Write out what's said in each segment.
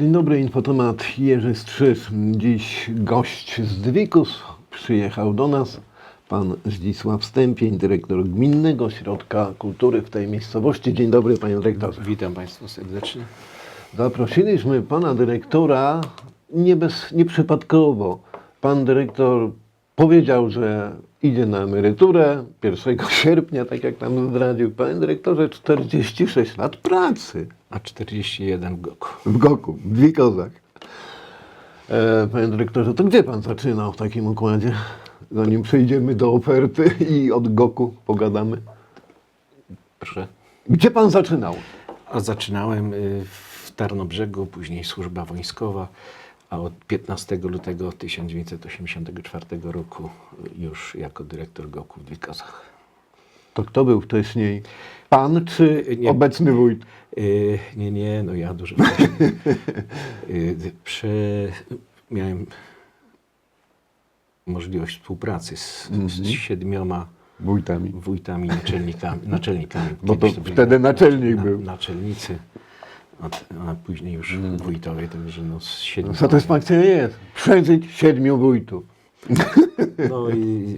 Dzień dobry, infotemat Jerzy Strzyż. Dziś gość z Dwikus przyjechał do nas. Pan Zdzisław Stępień, dyrektor Gminnego Ośrodka Kultury w tej miejscowości. Dzień dobry, panie dyrektorze. Witam Państwa serdecznie. Zaprosiliśmy pana dyrektora nie bez, nieprzypadkowo. Pan dyrektor powiedział, że idzie na emeryturę 1 sierpnia, tak jak nam zdradził. Panie dyrektorze, 46 lat pracy. A 41 w Goku. W Goku, w Dwikozach. E, panie dyrektorze, to gdzie pan zaczynał w takim układzie? Zanim przejdziemy do oferty i od Goku pogadamy. Proszę. Gdzie pan zaczynał? A zaczynałem y, w Tarnobrzegu, później służba wojskowa, a od 15 lutego 1984 roku już jako dyrektor Goku w Dwikozach. To kto był wcześniej? Pan czy Nie. obecny wójt? Y, nie, nie, no ja dużo. Y, prze, miałem możliwość współpracy z, z siedmioma Wójtami. wójtami, naczelnikami. naczelnikami. Bo to byli wtedy na- naczelnik na- był. Mm. Naczelnicy, a, a później już wójtowie, także no z siedmiu. Satysfakcja jest. Przeżyć siedmiu wójtów. No i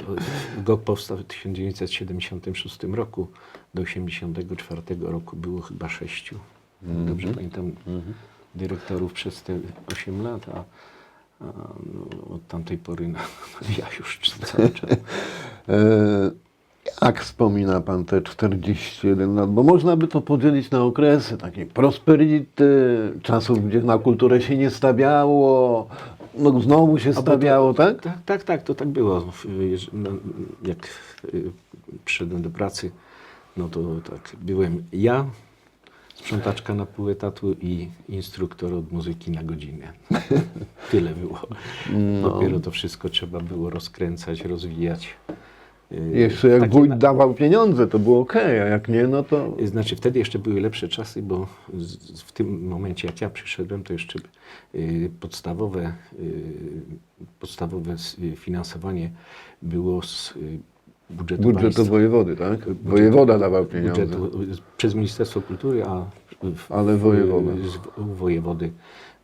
GOK powstał w 1976 roku. Do 1984 roku było chyba sześciu. Mhm. Dobrze pamiętam dyrektorów przez te 8 lat, a, a no, od tamtej pory no, ja już cały czas. E, jak wspomina pan te 41 lat? Bo można by to podzielić na okresy takiej prosperity, czasów, gdzie na kulturę się nie stawiało, no znowu się bo to- stawiało, tak? Tak, tak, tak, to tak było. No, Jak y, przyszedłem do pracy, no to tak, byłem ja, sprzątaczka na pół etatu i instruktor od muzyki na godzinę. Tyle było. No. Dopiero to wszystko trzeba było rozkręcać, rozwijać. Y, Jeszcze jak takie wójt na- dawał pieniądze, to było ok, a jak nie, no to... Znaczy wtedy jeszcze były lepsze czasy, bo z- w tym momencie jak ja przyszedłem, to jeszcze y, podstawowe, y, podstawowe s- y, finansowanie było z y, budżetu, Budżet państwa. to wojewody, tak? Wojewoda dawał pieniądze. budżetu, przez Ministerstwo Kultury, a w, Ale wojewoda. y, z- u wojewody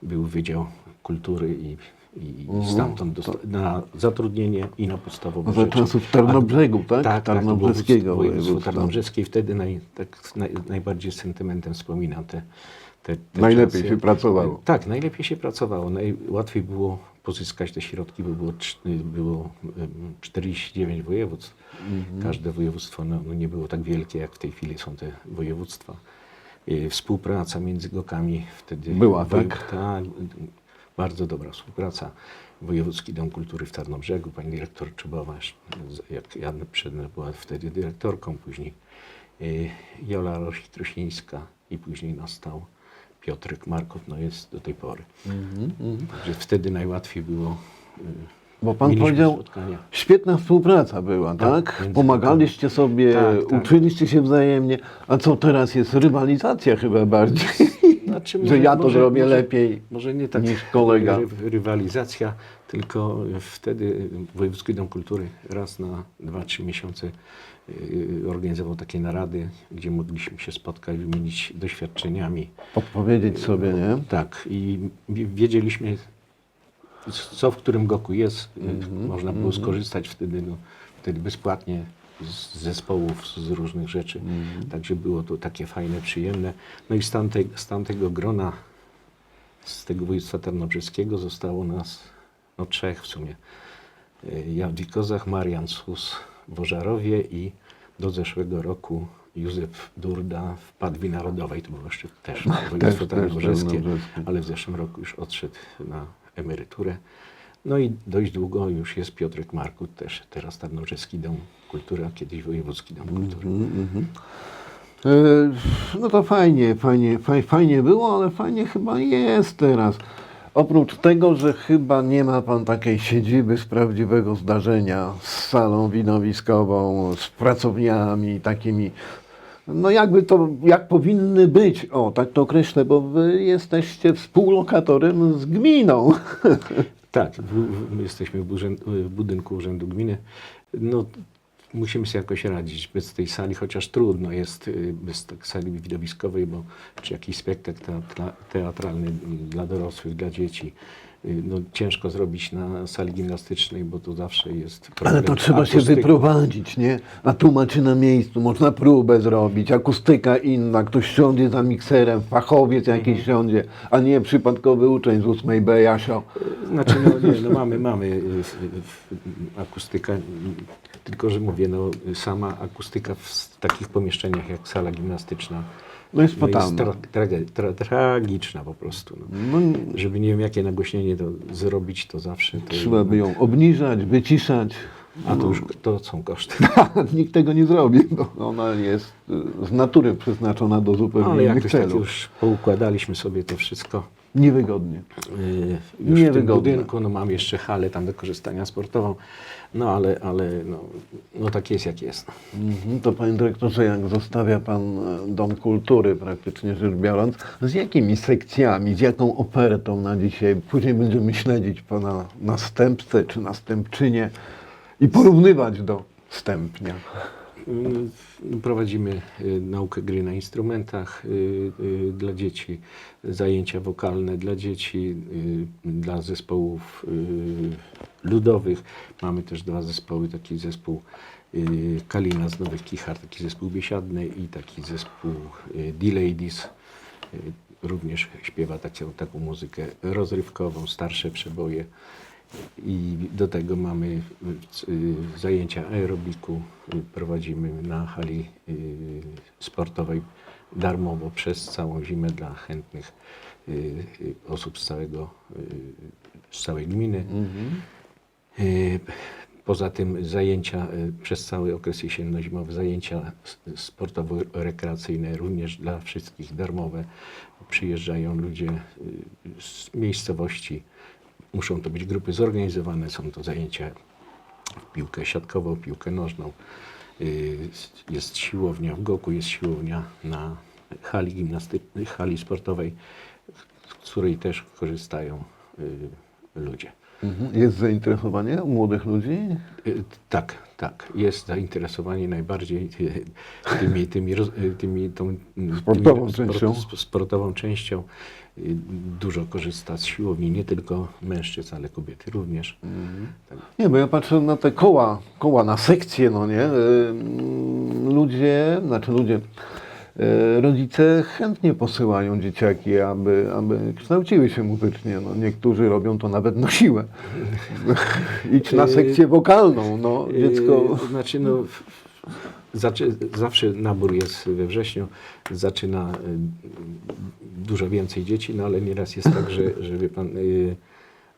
był Wydział Kultury i, i Mhm. stamtąd dosta- na zatrudnienie i na podstawowe No za rzeczy. czasów Tarnobrzegu, tak? Tak, Tarnobrzeskiego tak, województwo województwa. tarnobrzeskie i wtedy naj, tak, naj, najbardziej z sentymentem wspominam te, te, te Najlepiej czasy. się pracowało. Tak, najlepiej się pracowało. Najłatwiej było pozyskać te środki, bo było, cz- było em, 49 województw. Mhm. Każde województwo no, no nie było tak wielkie, jak w tej chwili są te województwa. Y, Współpraca między GOKami wtedy... Była, tak? Tak, bardzo dobra współpraca. Wojewódzki Dom Kultury w Tarnobrzegu, pani dyrektor Czubowa, jak ja przyszedłem, była wtedy dyrektorką, później y, Jola Roś-Trusińska i później nastał Piotrek Markow, no jest do tej pory. Także wtedy najłatwiej było. y, Bo pan mieliśmy powiedział, spotkania. świetna współpraca była, tak? między Pomagaliście sobie, Tak, tak. uczyliście się wzajemnie. A co teraz jest? Rywalizacja chyba bardziej. Znaczy, Że ja to zrobię może, lepiej Może nie tak niż kolega. ry- rywalizacja, tylko wtedy Wojewódzki Dom Kultury raz na 2-3 miesiące y, organizował takie narady, gdzie mogliśmy się spotkać, wymienić doświadczeniami. Podpowiedzieć sobie, nie? Tak, i wi- wiedzieliśmy, co w którym goku jest. y, Mhm, Można było skorzystać wtedy, no, wtedy bezpłatnie z zespołów, z różnych rzeczy. Mhm. Także było to takie fajne, przyjemne. No i z, tamtej, z tamtego grona, z tego województwa tarnobrzeskiego zostało nas no, trzech w sumie. Y, Ja w Wikozach, Marian Sus w Ożarowie i do zeszłego roku Józef Durda w Padwi Narodowej. To było jeszcze też województwo też tarnobrzeskie, tarnobrzeskie. ale w zeszłym roku już odszedł na emeryturę. No i dość długo już jest Piotrek Markut, też teraz Tarnobrzeski Dom Kultury, a kiedyś Wojewódzki Dom Kultury. E, No to fajnie, fajnie, faj, fajnie było, ale fajnie chyba jest teraz. Oprócz tego, że chyba nie ma pan takiej siedziby z prawdziwego zdarzenia, z salą winowiskową, z pracowniami takimi, no jakby to, jak powinny być, o tak to określę, bo wy jesteście współlokatorem z gminą. Tak, my jesteśmy w budynku Urzędu Gminy. No, musimy sobie jakoś radzić bez tej sali, chociaż trudno jest y, bez tak sali widowiskowej, bo czy jakiś spektakl teatra, teatralny dla dorosłych, dla dzieci. Y, No, ciężko zrobić na sali gimnastycznej, bo to zawsze jest problem. Ale to trzeba się akustyki. wyprowadzić, nie? A tu macie na miejscu, można próbę zrobić, akustyka inna, ktoś siądzie za mikserem, fachowiec jakiś siądzie, a nie przypadkowy uczeń z 8 B, Jasio. Znaczy, no nie, no mamy, mamy y, y, akustykę, y, tylko że mówię, no sama akustyka w takich pomieszczeniach jak sala gimnastyczna No jest no jest fatalna. tra, trage- tra, tragiczna po prostu. No. No, Żeby nie wiem jakie nagłośnienie to zrobić, to zawsze to trzeba by ją obniżać, wyciszać. A to już to są koszty. Nikt tego nie zrobi, bo ona jest y, z natury przeznaczona do zupełnie ale innych tak celów. już poukładaliśmy sobie to wszystko. Niewygodnie. Yy, już w tym budynku, no mam jeszcze halę tam do korzystania sportową, no ale, ale no, no tak jest jak jest. Mhm, To panie dyrektorze, jak zostawia pan e, Dom Kultury praktycznie rzecz biorąc, z jakimi sekcjami, z jaką ofertą na dzisiaj? Później będziemy śledzić pana następcę czy następczynię i porównywać do wstępnia. Mm, Prowadzimy y, naukę gry na instrumentach y, y, dla dzieci, zajęcia wokalne dla dzieci, dla zespołów ludowych. Mamy też dwa zespoły, taki zespół Kalina z Nowych Kichar, taki zespół biesiadny i taki zespół D-Ladies. Również śpiewa taką, taką muzykę rozrywkową, starsze przeboje. I do tego mamy y, y, zajęcia aerobiku, y, prowadzimy na hali sportowej darmowo przez całą zimę dla chętnych osób z, całego, z całej gminy. Y, Poza tym zajęcia przez cały okres jesienno-zimowy, zajęcia sportowo-rekreacyjne również dla wszystkich darmowe. Przyjeżdżają ludzie z miejscowości. Muszą to być grupy zorganizowane, są to zajęcia w piłkę siatkową, piłkę nożną. Y, Jest siłownia w Goku, jest siłownia na hali gimnastycznej, hali sportowej, z której też korzystają y, ludzie. Mhm. Jest zainteresowanie u młodych ludzi? Y, Tak, tak. Jest zainteresowanie najbardziej y, tymi, tymi, y, tymi tą mm, Sportową tymi częścią. sp- sportową częścią. Dużo korzysta z siłowni, nie tylko mężczyzn, ale kobiety również. Tak. Nie, bo ja patrzę na te koła, koła na sekcje, no nie? Ym, Ludzie, znaczy ludzie, rodzice chętnie posyłają dzieciaki, aby, aby kształciły się muzycznie. No, niektórzy robią to nawet na siłę. Idź na sekcję wokalną, no dziecko... Yy, Znaczy, no, zawsze nabór jest we wrześniu, zaczyna dużo więcej dzieci, no ale nieraz jest tak, że, że wie pan,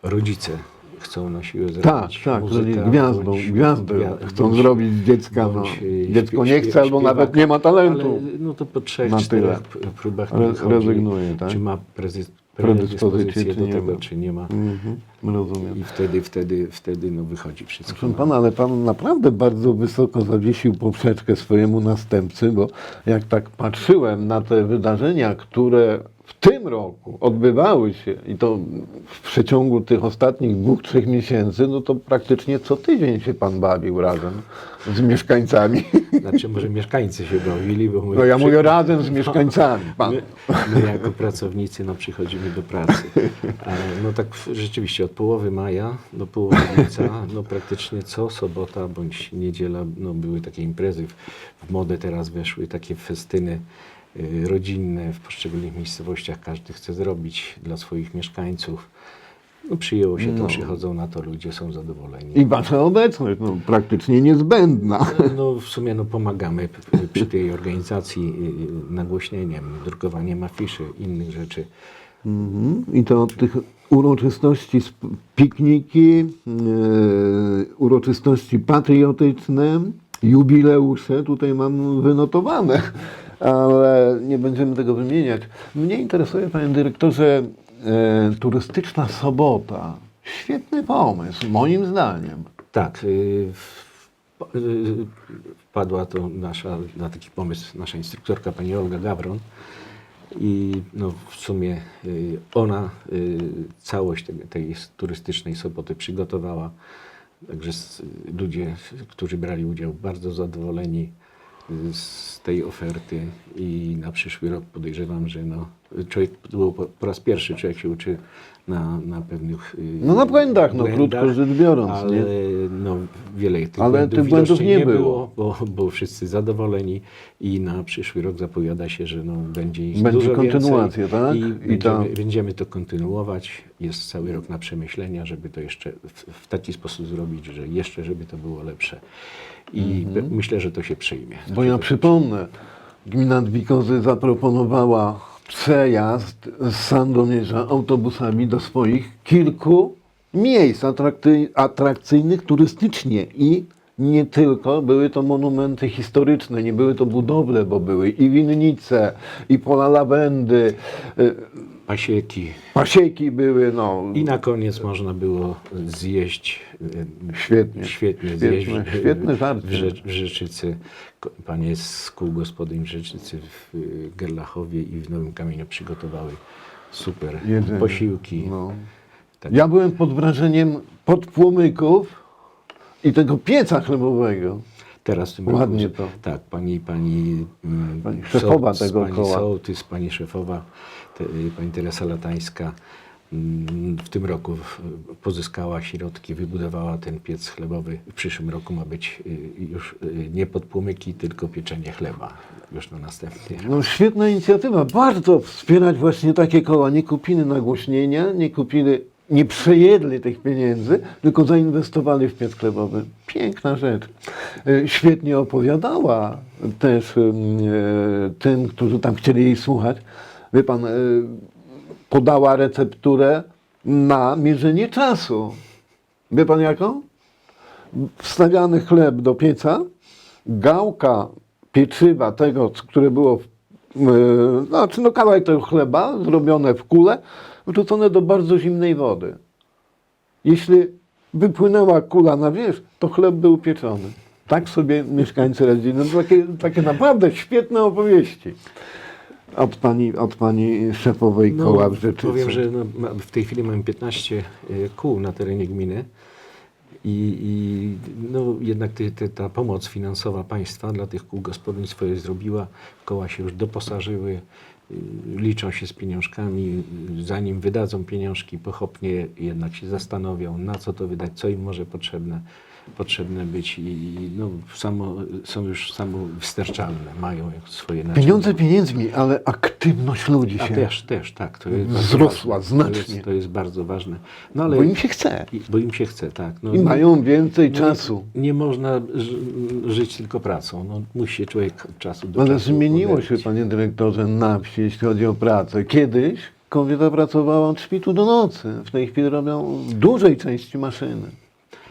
rodzice chcą na siłę zrobić Tak, tak, muzyka, że gwiazdą, bądź- gwiazdę gwia- chcą bądź- zrobić dziecka. No. bądź, y, Dziecko nie chce albo śpiewaka, nawet nie ma talentu. Ale, no to po trzech, Na czterech tyle. próbach Re- rezygnuje, tak? czy ma prezy- Predyspozycję, do nie tego, ma. czy nie ma. Mhm, rozumiem. I wtedy, wtedy, wtedy no, wychodzi wszystko. Proszę pana, ale pan naprawdę bardzo wysoko zawiesił poprzeczkę swojemu następcy, bo jak tak patrzyłem na te wydarzenia, które w tym roku odbywały się i to w przeciągu tych ostatnich dwóch, trzech miesięcy, no to praktycznie co tydzień się pan bawił razem z mieszkańcami. Znaczy może mieszkańcy się bawili, bo my, No ja przy- mówię razem z mieszkańcami, pan. my, my jako pracownicy no, przychodzimy do pracy. A, no tak rzeczywiście od połowy maja do połowy lipca, no praktycznie co sobota bądź niedziela no, były takie imprezy. W, modę teraz weszły takie festyny rodzinne w poszczególnych miejscowościach. Każdy chce zrobić dla swoich mieszkańców. No przyjęło się to, No. przychodzą na to, ludzie są zadowoleni. I wasza obecność, no, praktycznie niezbędna. No w sumie no, pomagamy p- przy tej organizacji y, nagłośnieniem, drukowaniem afiszy, innych rzeczy. Mhm. I to od tych uroczystości, sp- pikniki, yy, uroczystości patriotyczne, jubileusze, tutaj mam wynotowane, ale nie będziemy tego wymieniać. Mnie interesuje, panie dyrektorze, e, turystyczna sobota. Świetny pomysł, moim zdaniem. Tak, w- y, wpadła to nasza, na taki pomysł nasza instruktorka pani Olga Gawron i no, w sumie ona całość tej, turystycznej soboty przygotowała. Także ludzie, którzy brali udział, bardzo zadowoleni z tej oferty i na przyszły rok podejrzewam, że no, człowiek, po raz pierwszy człowiek się uczy na, na pewnych y, No na błędach, no, krótko rzecz biorąc, ale nie? no, wiele tych Ale błędów, tych błędów nie było. bo, bo wszyscy zadowoleni i na przyszły rok zapowiada się, że no, będzie ich Będzie dużo kontynuacja, tak? i, I będziemy, ta- będziemy to kontynuować. Jest cały rok na przemyślenia, żeby to jeszcze w, w taki sposób zrobić, że jeszcze, żeby to było lepsze. I pe- myślę, że to się przyjmie. Mhm. Bo ja Znaczy, przypomnę, gmina Dwikozy zaproponowała przejazd z Sandomierza autobusami do swoich kilku miejsc atrakcyjnych turystycznie. I nie tylko były to monumenty historyczne, nie były to budowle, bo były i winnice, i pola lawendy, y, Pasieki. pasieki były, no. I na koniec można było zjeść. e, Świetnie. Świetnie, zjeść. e, świetne żarty. W, Rze- w Rzeczycy. Panie z kół gospodyń Rzeczycy w y, Gerlachowie i w Nowym Kamieniu przygotowały super Jedzenie. posiłki. No. Tak. Ja byłem pod wrażeniem podpłomyków i tego pieca chlebowego. Teraz w tym Ładnie roku, to. Tak, pani, pani, mm, Pani szefowa Sołtys, tego pani koła. Sołtys, pani szefowa, te, pani Teresa Latańska mm, w tym roku pozyskała środki, wybudowała ten piec chlebowy. W przyszłym roku ma być y, już y, nie podpłomyki, tylko pieczenie chleba. Już na następny rok. No świetna inicjatywa. Bardzo wspierać właśnie takie koła. Nie kupili nagłośnienia, nie kupili, nie przejedli tych pieniędzy, tylko zainwestowali w piec chlebowy. Piękna rzecz. E, Świetnie opowiadała też e, tym, którzy tam chcieli jej słuchać. Wie pan, e, podała recepturę na mierzenie czasu. Wie pan jaką? wstawiany chleb do pieca, gałka pieczywa tego, które było, w, znaczy no kawałek tego chleba zrobione w kule, wrzucone do bardzo zimnej wody. Jeśli wypłynęła kula na wierzch, to chleb był pieczony. Tak sobie mieszkańcy radzili. No, takie, takie naprawdę świetne opowieści. Od pani, od pani szefowej koła w Rzeczycy. No, powiem, że no, w tej chwili mamy 15 y, kół na terenie gminy i, i no, jednak ta pomoc finansowa państwa dla tych kół gospodyń swoje zrobiła. Koła się już doposażyły, liczą się z pieniążkami. y, Zanim wydadzą pieniążki, pochopnie jednak się zastanowią, na co to wydać, co im może potrzebne, potrzebne być i, i no, samo, są już samowystarczalne, mają swoje narzędzia. Pieniądze pieniędzmi, ale aktywność ludzi A się też, też, tak. To jest wzrosła bardzo ważne. To znacznie. jest, to jest bardzo ważne. No ale Bo im się chce. i- bo im się chce, tak. No, I no, mają więcej no, czasu. Nie można ży, żyć tylko pracą. No, musi się człowiek od czasu do Ale czasu zmieniło się, panie dyrektorze, na wsi, jeśli chodzi o pracę. Kiedyś kobieta pracowała od świtu do nocy. W tej chwili robią w dużej części maszyny.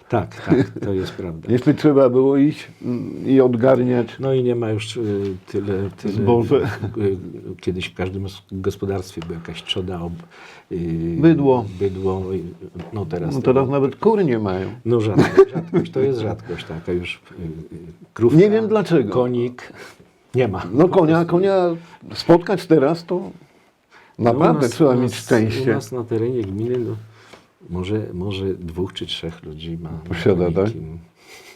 Tak, tak, to jest prawda. Jeśli trzeba było iść mm, i odgarniać No i nie ma już y, tyle, tyle Zboże. y, Kiedyś w każdym gos- gospodarstwie była jakaś trzoda, ob, y, Bydło. bydło. y, No teraz, no to- teraz nawet kur nie mają. No rzadkość, rzadkość, to jest rzadkość taka już. y, y, Krówka, Nie wiem dlaczego. Konik, nie ma. No konia, konia spotkać teraz to naprawdę No, nas- trzeba u mieć nas- szczęście. U nas na terenie gminy no, może, może dwóch czy trzech ludzi ma. Posiada, tak?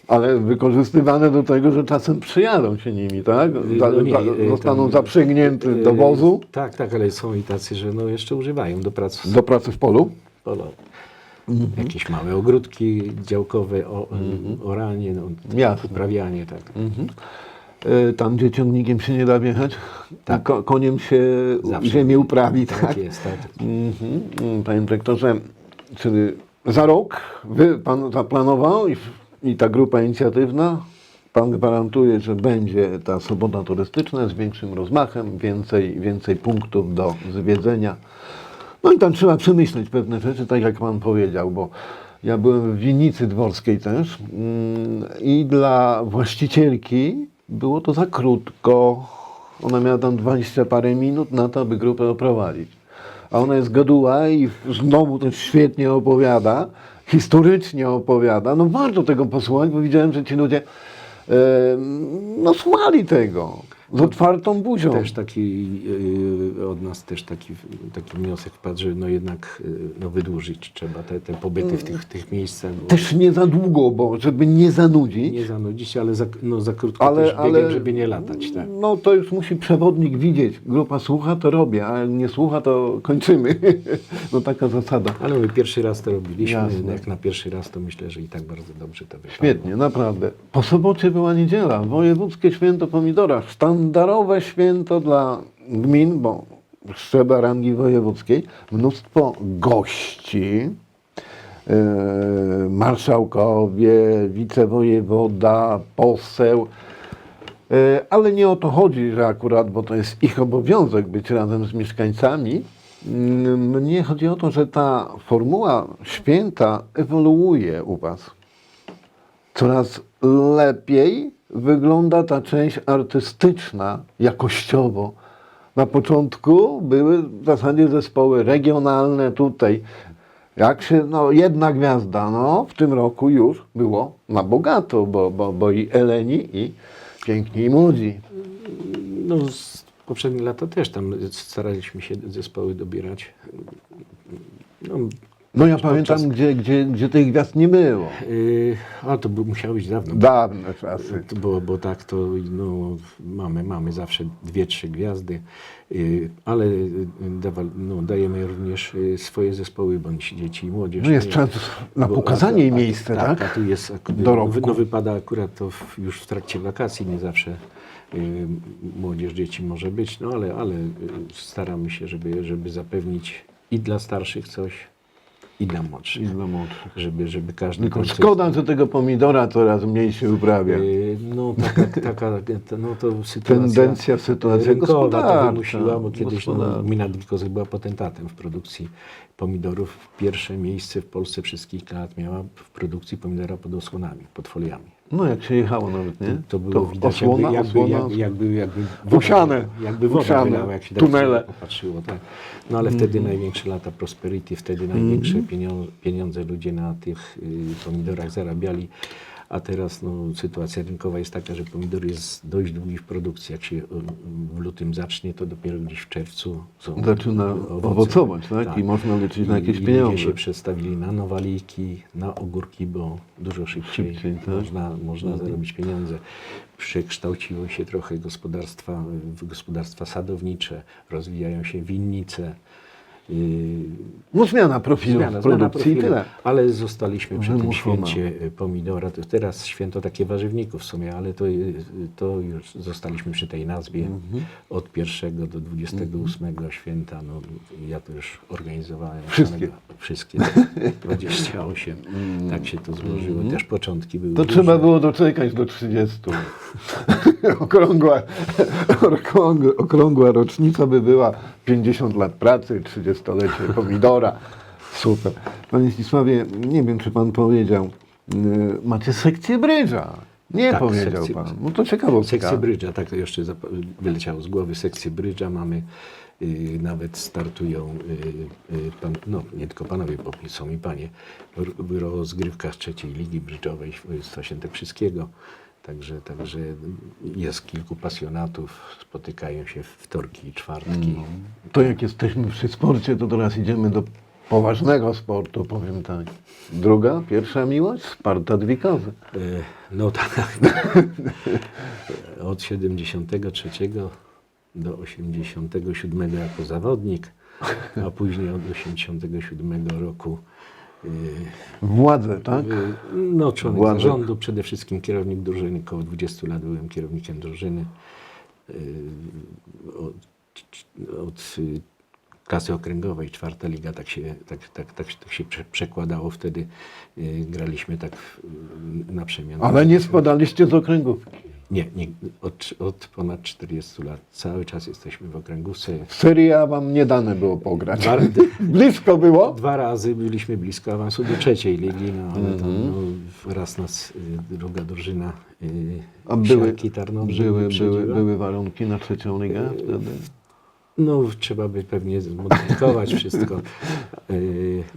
Ale wykorzystywane do tego, że czasem przyjadą się nimi, tak? Za, No nie, y, zostaną tam, zaprzęgnięty do y, wozu, Tak, tak, ale są i tacy, że no jeszcze używają do pracy do pracy w polu. polo. Mhm. Jakieś małe ogródki działkowe, o, oranie, no, Jasne. uprawianie, tak. Mhm. Y, Tam, gdzie ciągnikiem się nie da wjechać, Tak. ko koniem się Zawsze. ziemię uprawi, Tak, tak? jest, tak. Mhm. Mm, Panie dyrektorze, czyli za rok wy, pan zaplanował i, i ta grupa inicjatywna, pan gwarantuje, że będzie ta sobota turystyczna z większym rozmachem, więcej, więcej punktów do zwiedzenia. No i tam trzeba przemyśleć pewne rzeczy, tak jak pan powiedział, bo ja byłem w winnicy dworskiej też mm, i dla właścicielki było to za krótko. Ona miała tam 20 parę minut na to, aby grupę oprowadzić. A ona jest gaduła i znowu też świetnie opowiada, historycznie opowiada. No warto tego posłuchać, bo widziałem, że ci ludzie e, no słuchali tego. Z otwartą buzią. Też taki yy, od nas też taki, taki wniosek wpadł, że no jednak yy, no wydłużyć trzeba te, te pobyty w tych, tych miejscach. Też nie za długo, bo żeby nie zanudzić. nie zanudzić, ale za, no, za krótko ale, też biegiem, ale żeby nie latać. Tak. no to już musi przewodnik widzieć. Grupa słucha, to robię, a nie słucha, to kończymy. no taka zasada. Ale my pierwszy raz to robiliśmy. Jasne. Jak na pierwszy raz, to myślę, że i tak bardzo dobrze to wypadło. Świetnie, naprawdę. Po sobocie była niedziela, wojewódzkie święto pomidora, sztandarowe święto dla gmin, bo szczebla rangi wojewódzkiej, mnóstwo gości, e, marszałkowie, wicewojewoda, poseł, E, Ale nie o to chodzi, że akurat, bo to jest ich obowiązek być razem z mieszkańcami. Mm, Mnie chodzi o to, że ta formuła święta ewoluuje u Was. Coraz lepiej wygląda ta część artystyczna, jakościowo. Na początku były w zasadzie zespoły regionalne tutaj. Jak się, no jedna gwiazda, no w tym roku już było na bogato, bo, bo, bo i Eleni i piękni i młodzi. No, z poprzednich lata też tam staraliśmy się zespoły dobierać. No, No ja Podczas- pamiętam, gdzie, gdzie, gdzie tych gwiazd nie było. yy, a to by, musiało być dawno. Dawne czasy. Było, bo tak to no, mamy, mamy zawsze dwie, trzy gwiazdy, yy, ale yy, dawa, no, dajemy również yy, swoje zespoły bądź dzieci i młodzież. No jest Nie, czas na bo- pokazanie a- a- miejsce, tak? A tu jest, Dorobku. no wypada akurat to w, już w trakcie wakacji, nie zawsze yy, młodzież, dzieci może być, no ale, ale staramy się, żeby, żeby zapewnić i dla starszych coś, i dla młodszych. I dla młodszych. Żeby, żeby każdy Tylko koncert- szkoda, że tego pomidora coraz mniej się uprawia. Yy, No taka, taka no to sytuacja Tendencja, sytuacja rynkowa to gospodarcza. wymusiła, bo kiedyś no, gospodarcza. gmina była potentatem w produkcji pomidorów. Pierwsze miejsce w Polsce przez kilka lat miała w produkcji pomidora pod osłonami, pod foliami. No jak się jechało nawet, nie? To było widać osłona, jakby, osłona, jakby, jakby, jakby woda, Osiane. jakby woda Osiane. wylała, jak się tak Tunele. Popatrzyło. Tak. No ale wtedy największe lata prosperity, wtedy największe pieniądze, pieniądze ludzie na tych y, pomidorach zarabiali. A teraz no, sytuacja rynkowa jest taka, że pomidor jest dość długi w produkcji. Jak się y, w lutym zacznie, to dopiero gdzieś w czerwcu są Zaczyna owoce. owocować, tak? I można liczyć na jakieś i pieniądze. Ludzie się przestawili na nowaliki, na ogórki, bo dużo szybciej, Szybciej, tak? można, można Mhm. zarobić pieniądze. Przekształciło się trochę gospodarstwa w gospodarstwa sadownicze, rozwijają się winnice. Yy, No zmiana profilu zmiana- zmiana produkcji i profilu. tyle. Ale zostaliśmy przy tym Wymuszona. święcie y, pomidora. To teraz święto takie warzywników w sumie, ale to, y, to już zostaliśmy przy tej nazwie Mhm. od 1 do 28 święta. No, ja to już organizowałem. Wszystkie. samego- Wszystkie. 28. Tak się to złożyło. Też początki były To duże. trzeba było doczekać do 30. okrągła, okrągła, okrągła rocznica by była 50 lat pracy, 30-lecie pomidora. Super. Panie Zdzisławie, nie wiem, czy pan powiedział, yy, macie sekcję brydża. Nie Tak, powiedział sekcję- pan. No to ciekawostka. Sekcję brydża, tak to jeszcze wyleciało z głowy. Sekcję brydża mamy, y, nawet startują, y, y, pan, no nie tylko panowie, bo są i panie, w, rozgrywkach trzeciej ligi brydżowej w województwa świętokrzyskiego. Także, także jest kilku pasjonatów, spotykają się w wtorki i czwartki. To jak jesteśmy przy sporcie, to teraz idziemy do poważnego sportu, powiem tak. Druga, pierwsza miłość? Sparta Dwikozy. E, No tak. Od 73 do 87 jako zawodnik, a później od 87 roku e, Władze, tak? e, no, członek Władek. zarządu, przede wszystkim kierownik drużyny. Około 20 lat byłem kierownikiem drużyny. E, Od, od y, klasy okręgowej, czwarta liga, tak się, tak, tak, tak, tak się prze, przekładało wtedy. y, Graliśmy tak y, na przemian. Ale nie spadaliście z okręgów. Nie, nie od, od ponad 40 lat. Cały czas jesteśmy w okręgówce. W Serii A wam nie dane było pograć. Dwa, Blisko było. dwa razy byliśmy blisko awansu do trzeciej ligi, no ale tam Mhm. no, raz nas y, druga drużyna y, A były, Tarnobrzeg były, były, były warunki na trzecią ligę wtedy? No, trzeba by pewnie zmodyfikować wszystko.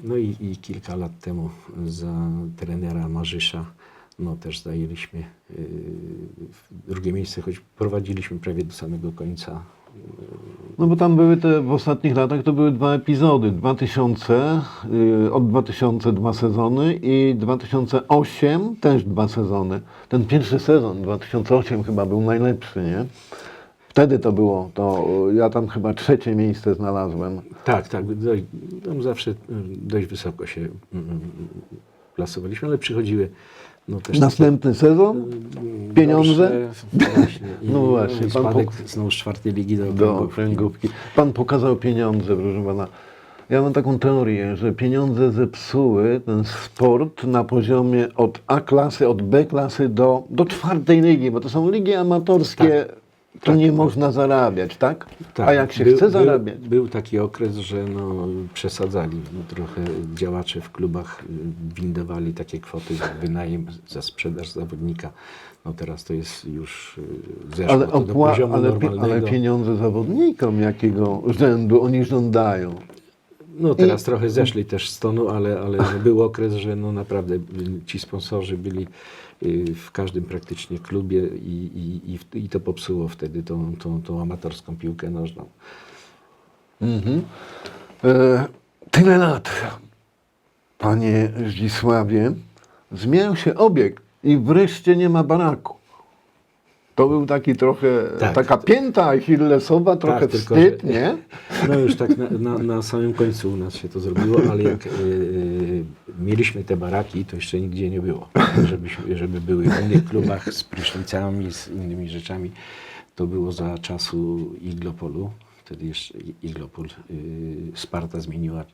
No i, i kilka lat temu za trenera Marzysza no też zajęliśmy yy, drugie miejsce, choć prowadziliśmy prawie do samego końca. No bo tam były te, w ostatnich latach to były dwa epizody. 2000, y, od 2000 dwa sezony i 2008 też dwa sezony. Ten pierwszy sezon, 2008 chyba był najlepszy, nie? Wtedy to było, to y, ja tam chyba trzecie miejsce znalazłem. Tak, tak, dość, tam zawsze dość wysoko się mm, plasowaliśmy, ale przychodziły no, Następny sezon? takie, y, pieniądze? Właśnie, No właśnie, i pan spadek po- znowu z czwartej ligi do, do okręgówki. Pan pokazał pieniądze, proszę pana. Ja mam taką teorię, że pieniądze zepsuły ten sport na poziomie od A klasy, od B klasy do, do czwartej ligi, bo to są ligi amatorskie, tu nie można zarabiać, tak? Tak, A jak się był- chce był- zarabiać? Był taki okres, że no, przesadzali. No, trochę działacze w klubach y, windowali takie kwoty za wynajem, za sprzedaż zawodnika. No teraz to jest już y, zeszło Ale, to do poziomu ale, normalnego. ale pieniądze zawodnikom jakiego rzędu oni żądają? No teraz trochę zeszli też z tonu, ale, ale był okres, że no naprawdę y, ci sponsorzy byli w każdym praktycznie klubie i, i, i, i to popsuło wtedy tą, tą, tą amatorską piłkę nożną. Mhm. E, tyle lat, panie Zdzisławie, zmieniał się obieg i wreszcie nie ma baraku. To był taki trochę, Tak. taka pięta achillesowa, trochę tylko, wstyd, że- nie? No już tak na, na, na samym końcu u nas się to zrobiło, ale jak y, mieliśmy te baraki, to jeszcze nigdzie nie było. Żebyśmy, żeby były w innych klubach z prysznicami, z innymi rzeczami. To było za czasu Iglopolu. Wtedy jeszcze Iglopol. Y, Sparta zmieniła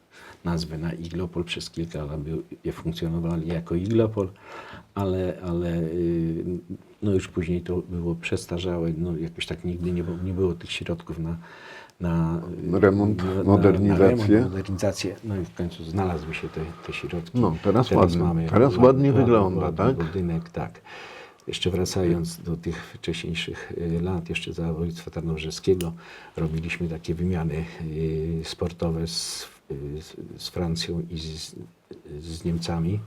nazwę na Iglopol. Przez kilka lat był, je funkcjonowali jako Iglopol, ale, ale y, no już później to było przestarzałe. No jakoś tak nigdy nie było, nie było tych środków na, na Remont, na- modernizację. Na remont, modernizację. No i w końcu znalazły się te, te środki. No, teraz ładnie. Teraz ład- ładnie ładny- wygląda, ładny tak? budynek, tak. Jeszcze wracając do tych wcześniejszych y, lat, jeszcze za województwa tarnobrzeskiego, robiliśmy takie wymiany y, sportowe y, z, z Francją i z, z Niemcami.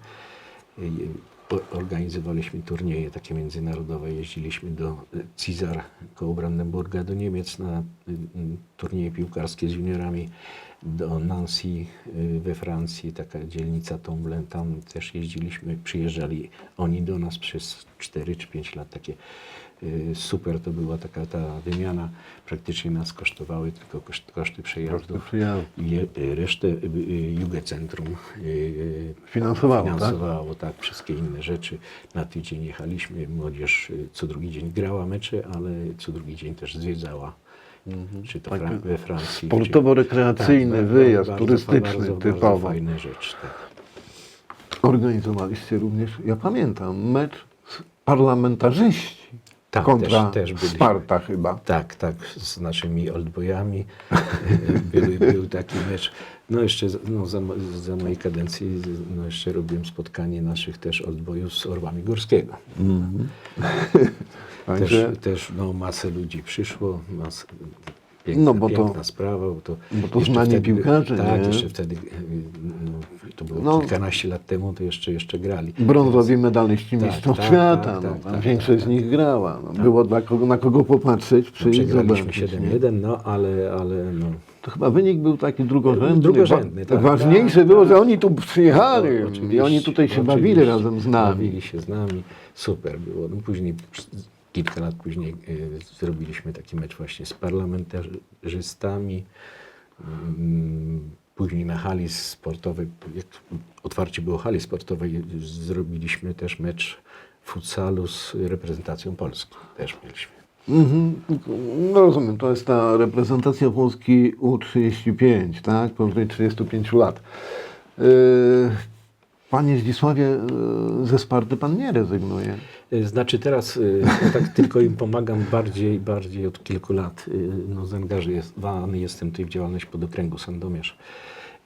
Organizowaliśmy turnieje takie międzynarodowe, jeździliśmy do y, Cizar koło Brandenburga, do Niemiec na y, turnieje piłkarskie z juniorami, do Nancy y, we Francji, taka dzielnica Tomblain, tam też jeździliśmy, przyjeżdżali oni do nas przez 4 czy 5 lat, takie super to była taka ta wymiana, praktycznie nas kosztowały tylko koszt, koszty przejazdów. przyjazdu. I je- resztę y, y, Jugend-Centrum y, y, Finansowało, tak? finansowało tak? wszystkie inne rzeczy. Na tydzień jechaliśmy, młodzież y, co drugi dzień grała mecze, ale co drugi dzień też zwiedzała. Czy to Fra- we Francji. sportowo-rekreacyjny czy, wyjazd bardzo, turystyczny bardzo, typowo. Bardzo fajna rzecz, tak. Organizowaliście również, ja pamiętam, mecz z parlamentarzyści Tak, kontra też- też byliśmy. Sparta chyba. Tak, tak, z naszymi oldboyami Były, był taki mecz. No jeszcze za- no, za, za mojej kadencji no, jeszcze robiłem spotkanie naszych też oldboyów z Orłami Górskiego. Także Też, też no, masę ludzi przyszło, mas, piękna, No, bo to- piękna sprawa. Bo to, bo to jeszcze znani wtedy- piłkarze, Tak, nie? jeszcze wtedy, e, no, to było No. kilkanaście lat temu, to jeszcze, jeszcze grali. brązowi medaliści Tak, tak, świata. tak, no, tak, tak, większość tak, z nich grała. No, Było dla kogo, na kogo popatrzeć, No, przyjść przegraliśmy zobaczyć. nie? 7-1, no ale, ale no, To chyba wynik był taki drugorzędny. Drugorzędny, tak, Ważniejsze tak, było, tak. że oni tu przyjechali No, i oni tutaj się bawili razem z nami. Bawili się z nami, super było. No później, kilka lat później y, zrobiliśmy taki mecz właśnie z parlamentarzystami. Mm, Później na hali sportowej, jak otwarcie było hali sportowej, zrobiliśmy też mecz futsalu z reprezentacją Polski. Też mieliśmy. Mhm. No rozumiem, to jest ta reprezentacja Polski U35, tak? Powyżej 35 lat. Yy, Panie Zdzisławie, yy, ze Sparty pan nie rezygnuje. Y, Znaczy teraz y, ja tak tylko im pomagam bardziej, bardziej od kilku lat. Y, No, zaangażowany jestem tutaj w działalność podokręgu Sandomierz.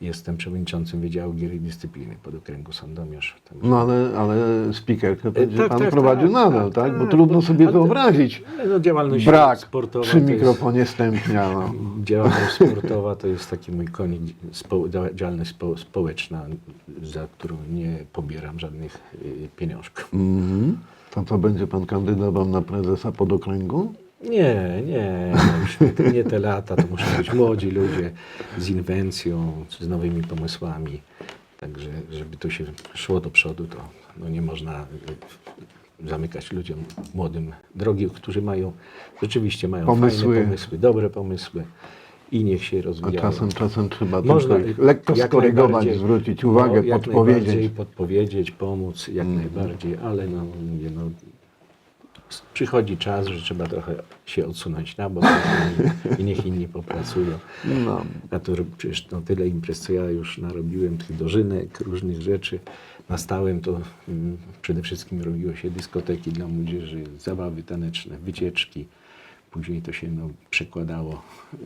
Jestem przewodniczącym Wydziału Gier i Dyscypliny Podokręgu Sandomierz. Także- No ale, ale speakerkę będzie tak, pan tak, prowadził tak, nadal, tak, tak? Bo tak. trudno sobie Ale to- wyobrazić No, działalność brak sportowa przy jest- mikrofonie stępnia. No. Działalność sportowa to jest taki mój konik, spo, działalność spo, społeczna, za którą nie pobieram żadnych y, pieniążków. Mhm. To co, będzie pan kandydował na prezesa podokręgu? Nie, nie, już nie, te- nie te lata, to muszą być młodzi ludzie z inwencją, z nowymi pomysłami. Także, żeby to się szło do przodu, to no nie można y, zamykać ludziom młodym drogi, którzy mają, rzeczywiście mają Pomysły. fajne pomysły, dobre pomysły i niech się A rozwijają. czasem, czasem trzeba Można tylko lekko skorygować, zwrócić uwagę, no, podpowiedzieć. podpowiedzieć, pomóc, jak Mhm. najbardziej, ale no, mówię, no, przychodzi czas, że trzeba trochę się odsunąć na bok i, niech inni popracują. No. A to przecież no, tyle imprez, co ja już narobiłem, tych dożynek, różnych rzeczy. Na stałym to mm, przede wszystkim robiło się dyskoteki dla młodzieży, zabawy taneczne, wycieczki. Później to się no, przekładało y,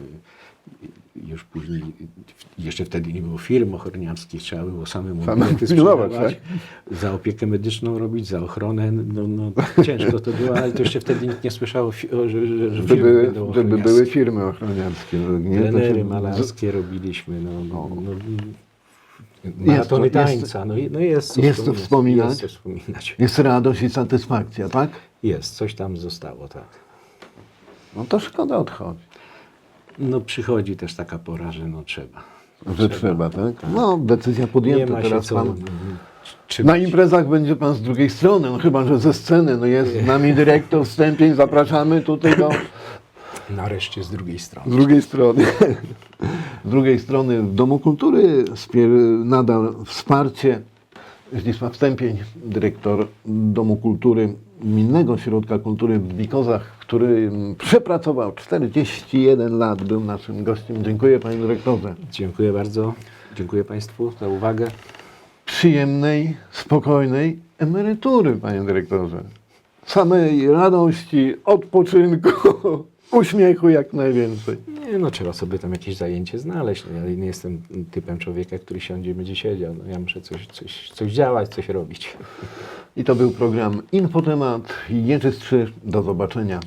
już później, jeszcze wtedy nie było firm ochroniarskich, trzeba było samemu bilety sprzedawać, za opiekę medyczną robić, za ochronę. No, no, ciężko to było, ale to jeszcze wtedy nikt nie słyszał, że, że, że Żeby, żeby były firmy ochroniarskie. Nie? To Plenery się- malarskie robiliśmy, no, no, no, Jest maratony to- jest- tańca, no, no jest jest to wspominać? Jest co wspominać. Jest radość i satysfakcja, tak? Jest, coś tam zostało, tak. No to szkoda odchodzić. No przychodzi też taka pora, że no trzeba. Że trzeba, tak? No, decyzja Nie podjęta. ma się Teraz co... pan... Czy, Na imprezach będzie pan z drugiej strony, no chyba, że ze sceny. No jest z nami dyrektor Stępień, zapraszamy tutaj do... nareszcie z drugiej strony. Z drugiej strony. Z drugiej strony w Domu Kultury spier- nadal wsparcie. Zdzisław Stępień, dyrektor Domu Kultury, Gminnego Ośrodka Kultury w Bikozach, który mm, przepracował 41 lat, był naszym gościem. Dziękuję panie dyrektorze. Dziękuję bardzo. Dziękuję Państwu za uwagę. Przyjemnej, spokojnej emerytury, panie dyrektorze. Samej radości, odpoczynku, uśmiechu jak najwięcej. No trzeba sobie tam jakieś zajęcie znaleźć. No, ja nie jestem typem człowieka, który siądzie i będzie siedział. No, ja muszę coś, coś, coś działać, coś robić. I to był program Infotemat. Jerzy. Do zobaczenia.